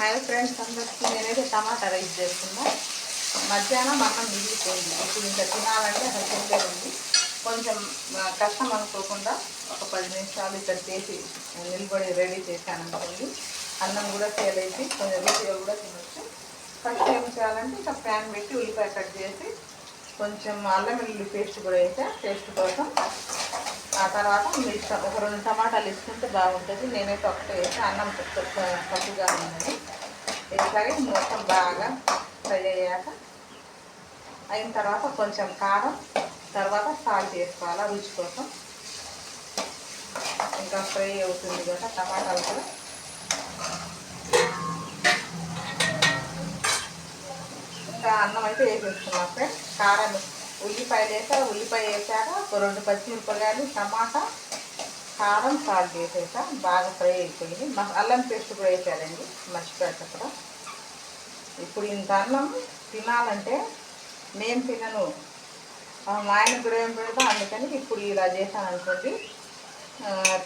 Hi friends అందరికీ నేనైతే టమాటా rice చేస్తున్నా. మధ్యాహ్నం అన్నం మిగిలిపోయింది. ఇప్పుడు ఇంకా తినాలంటే అసలు ఉంది కొంచెం కష్టం అనుకోకుండా ఒక పది నిమిషాలు ఇక్కడ చేసి నిలబడి రెడీ చేశాను అనుకోండి. అన్నం కూడా చేయలేసి కొంచెం రుచిగా కూడా తినొచ్చు. ఫస్ట్ ఏం చేయాలంటే ఇక ప్యాన్ పెట్టి ఉల్లిపాయ కట్ చేసి కొంచెం అల్లం వెల్లుల్లి పేస్ట్ కూడా వేసా. పేస్ట్ కోసం ఆ తర్వాత మీ ఇష్టం ఒక రెండు టమాటాలు ఇస్తుంటే బాగుంటుంది. నేనైతే ఒకటే వేసి అన్నం పప్పుగా ఉన్నది. ఇట్లాగే మొత్తం బాగా ఫ్రై అయ్యాక అయిన తర్వాత కొంచెం కారం తర్వాత సాల్ట్ వేసుకోవాలి రుచి కోసం. ఇంకా ఫ్రై అవుతుంది కదా టమాటాలు కూడా. ఇంకా అన్నం అయితే వేసేస్తున్నాం ఫ్రెండ్స్. కారం ఉల్లిపాయలు వేసా ఉల్లిపాయ వేసాక ఒక రెండు పచ్చిమిరపకాయలు టమాటా కారం సాల్ట్ వేసేసా. బాగా ఫ్రై అయిపోయింది. అల్లం పేస్ట్ కూడా వేసారండి. మర్చిపోయాక ఇప్పుడు ఇంత అన్నం తినాలంటే నేను తినను. మా ఆయన కూడా ఏం పెడతా అందుకని ఇప్పుడు ఇలా చేశాను అనుకోండి.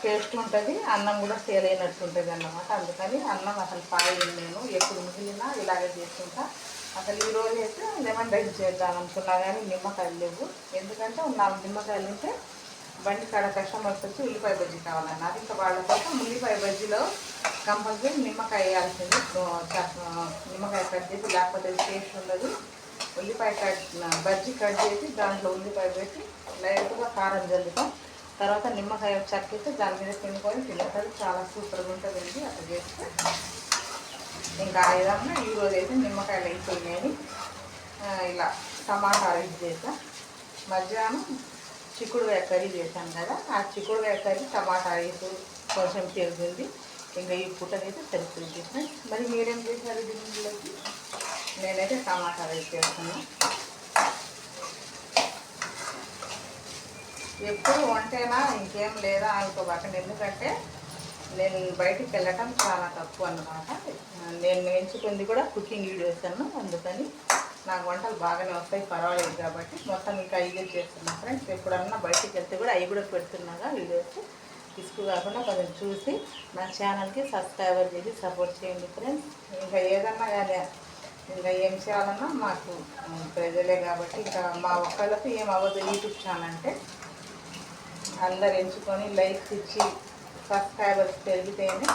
టేస్ట్ ఉంటుంది అన్నం కూడా సేల్ అయినట్టు ఉంటుంది అన్నమాట. అందుకని అన్నం అసలు పాయలేదు నేను ఎప్పుడు మిగిలినా ఇలాగే చేసుకుంటా. అసలు ఈ రోజు అయితే లెమన్ రైస్ చేద్దాం అనుకున్నా కానీ నిమ్మకాయలు లేవు. ఎందుకంటే నాలుగు నిమ్మకాయలు ఉంటే బండి కాడ కస్టమర్స్ వచ్చి ఉల్లిపాయ బజ్జీ కావాలన్నారు. ఇంకా వాళ్ళ కోసం ఉల్లిపాయ బజ్జీలో కంపల్సరీ నిమ్మకాయ వేయాల్సింది. నిమ్మకాయ కట్ చేసి లేకపోతే టేస్ట్ ఉండదు. ఉల్లిపాయ కట్ బజ్జీ కట్ చేసి దాంట్లో ఉల్లిపాయ పెట్టి లైట్గా కారం జల్లుతాం. తర్వాత నిమ్మకాయ చక్కితే దాని మీద తినుకొని తింటారు చాలా సూపర్గా ఉంటుందండి అట్లా చేస్తే ఇంకా ఏదన్నా విధంగా ఈరోజు అయితే నిమ్మకాయలు అయిపోయినాయి. ఇలా టమాటా రైస్ చేసా మధ్యాహ్నం చిక్కుడుకాయ కర్రీ చేశాను కదా ఆ చిక్కుడుకాయ కర్రీ టమాటా రైస్ కొంచెం పెరిగింది ఇంకా ఈ పూటకైతే సరిపోయింది. ఫ్రెండ్స్ మరి మీరేం చేశారు దీనిలోకి? నేనైతే టమాటా రైస్ చేస్తున్నాను ఎప్పుడు వంటేనా ఇంకేం లేదా అనుకోబాకండి. ఎందుకంటే నేను బయటికి వెళ్ళటం చాలా తక్కువ అన్నమాట. నేను ఎంచుకుంది కూడా కుకింగ్ వీడియోస్ అన్న అందుకని నాకు వంటలు బాగానే వస్తాయి పర్వాలేదు కాబట్టి మొత్తం ఇంకా ఇదే చేస్తున్నా. ఫ్రెండ్స్ ఎప్పుడన్నా బయటికి వెళ్తే కూడా అవి కూడా పెడుతున్నాగా వీడియోస్. ఇసుకు కాకుండా కొంచెం చూసి నా ఛానల్కి సబ్స్క్రైబర్ చేసి సపోర్ట్ చేయండి ఫ్రెండ్స్. ఇంకా ఏదన్నా కానీ ఇంకా ఏం చేయాలన్నా మాకు ప్రజలే కాబట్టి ఇంకా మా ఒక్కళ్ళకు ఏం అవ్వదు యూట్యూబ్ ఛానల్ అంటే అందరు ఎంచుకొని లైక్స్ ఇచ్చి సబ్స్క్రైబర్స్ పెరిగితేనే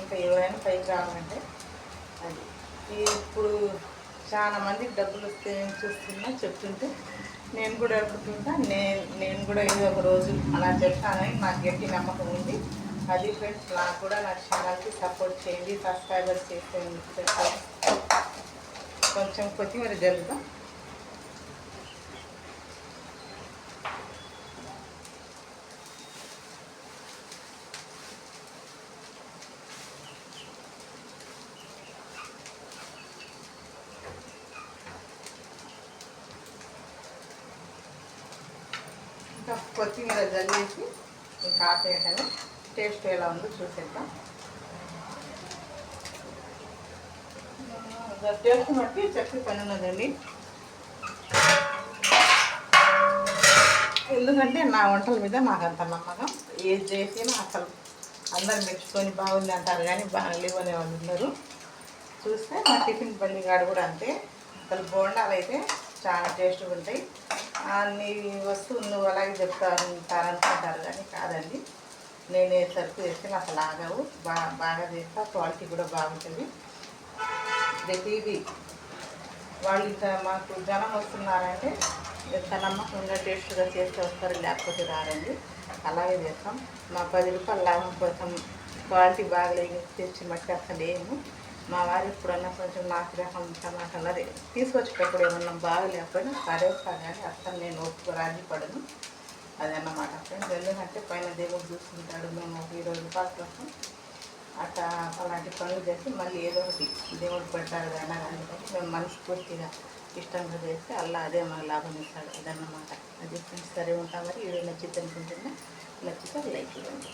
ఇంకా ఎవరైనా పైకి రావాలంటే అది. ఇప్పుడు చాలా మంది డబ్బులు వస్తే చూస్తున్నా చెప్తుంటే నేను కూడా అనుకుంటుంటా నేను నేను కూడా ఇది ఒక రోజు అలా చెప్తానని నాకు గట్టి నమ్మకం ఉంది. అది ఫ్రెండ్స్ నాకు కూడా నా ఛానల్కి సపోర్ట్ చేయండి సబ్స్క్రైబర్స్ చేసేయండి కొంచెం కొత్తిమీర జరుగుతాం కొత్తిమీర జల్లేసి ఇంకా ఆపేయటమే టేస్ట్ ఎలా ఉందో చూసేద్దాం. టేస్ట్ బట్టి చెప్పి పని ఉన్నదండి ఎందుకంటే నా వంటల మీద నాకు అంత నమ్మకం. ఏది చేసినా అసలు అందరు మెచ్చుకొని బాగుంది అంటారు కానీ బాగలేవు అనే వాళ్ళు ఉన్నారు. చూస్తే మా టిఫిన్ బండి గాడు కూడా అంతే. అసలు బోండాలు అయితే చాలా టేస్ట్గా ఉంటాయి. అన్ని నీ వస్తువు నువ్వు అలాగే చెప్తాను తారనుకుంటారు కానీ కాదండి. నేనే సరుకు చేస్తే అసలు ఆగవు బాగా బాగా చేస్తా క్వాలిటీ కూడా బాగుంటుంది. ప్రతిదీ వాళ్ళు ఇంత మాకు జనం వస్తున్నారంటే ఎంత నమ్మకంగా టేస్ట్గా చేస్తే వస్తారు లేకపోతే రారండి. అలాగే చేస్తాం. మా పది రూపాయల లాభం కోసం క్వాలిటీ బాగలేదు తెచ్చి మట్టి అసలు ఏము మా వారు ఎప్పుడన్నా కొంచెం నాకు రకం టమాటాలు అదే తీసుకొచ్చేటప్పుడు ఏమన్నా బాగలేకపోయినా సరే కానీ అసలు నేను ఒప్పుకో రాజీ పడను. అదన్నమాట. ఫ్రెండ్స్ ఎందుకంటే పైన దేవుడు చూసుకుంటాడు మేము ఒక ఇరవై రూపాయల కోసం అట్లా అలాంటి పనులు చేసి మళ్ళీ ఏదో ఒకటి దేవుడు పెడతాడు కానీ అందుకని మేము మనస్ఫూర్తిగా ఇష్టంగా చేస్తే అలా అదే మన లాభం ఇస్తాడు. అదన్నమాట. అది ఫ్రెండ్స్ సరే ఉంటాం మరి. వీడియో నచ్చితే అనుకుంటున్నా నచ్చితే లైక్ ఇవ్వండి